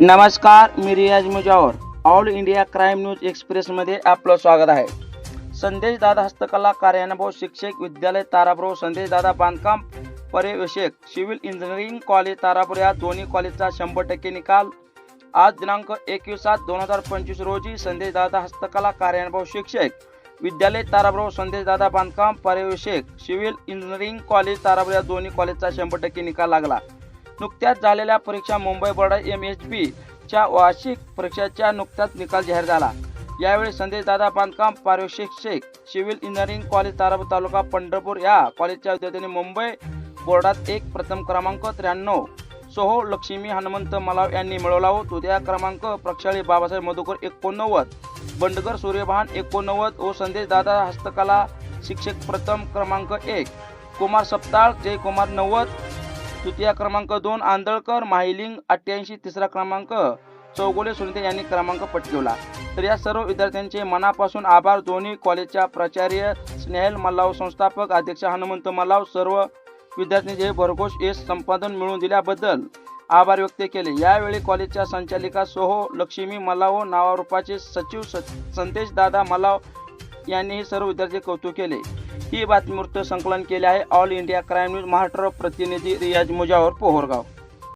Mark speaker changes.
Speaker 1: नमस्कार मी Riyaz Mujawar. All India crime news एक्सप्रेसमध्ये आपलं स्वागत आहे. संदेश दादा हस्तकला कार्यानुभव शिक्षक विद्यालय तारापूर संदेश दादा बांधकाम पर्यवेक्षक सिव्हिल इंजिनिअरिंग कॉलेज तारापूर या दोन्ही कॉलेजचा शंभर टक्के निकाल. आज दिनांक एकवीस सात दोन हजार पंचवीस रोजी संदेश दादा हस्तकला कार्यानुभव शिक्षक विद्यालय तारापूर संदेश दादा बांधकाम पर्यवेक्षक सिव्हिल इंजिनिअरिंग कॉलेज तारापूर या दोन्ही कॉलेजचा शंभर टक्के निकाल लागला. नुकत्याच झालेल्या परीक्षा Mumbai board M H P च्या वार्षिक परीक्षेच्या नुकताच निकाल जाहीर झाला. यावेळी संदेश दादा बांधकाम पारिशिक्षक सिव्हिल इंजिनिअरिंग कॉलेज तारापूर तालुका पंढरपूर या कॉलेजच्या विद्यार्थ्यांनी मुंबई बोर्डात एक प्रथम क्रमांक त्र्याण्णव सोहो लक्ष्मी हनुमंत मलाव यांनी मिळवला होत. उद्या क्रमांक प्रक्षाळी बाबासाहेब मधुकर एकोणनव्वद बंडगर सूर्यभान एकोणनव्वद व संदेश दादा हस्तकला शिक्षक प्रथम क्रमांक एक कुमार सप्ताळ जयकुमार नव्वद तृतीय क्रमांक दोन आंधळकर माहिलिंग अठ्ठ्याऐंशी तिसरा क्रमांक चौगुले सुनीते यांनी क्रमांक पटकवला. तर या सर्व विद्यार्थ्यांचे मनापासून आभार. दोन्ही कॉलेजच्या प्राचार्य स्नेहल मल्लाव संस्थापक अध्यक्ष हनुमंत मल्लाव सर्व विद्यार्थ्यांचे भरघोष यश संपादन मिळवून दिल्याबद्दल आभार व्यक्त केले. यावेळी कॉलेजच्या संचालिका सोहो लक्ष्मी मल्लाव नावारूपाचे सचिव स संदेश दादा मल्लाव यांनीही सर्व विद्यार्थी कौतुक केले. ही बातमीवृत्त संकलन केले आहे. All India crime news Maharashtra प्रतिनिधी रियाज मुजावर पोहरगाव.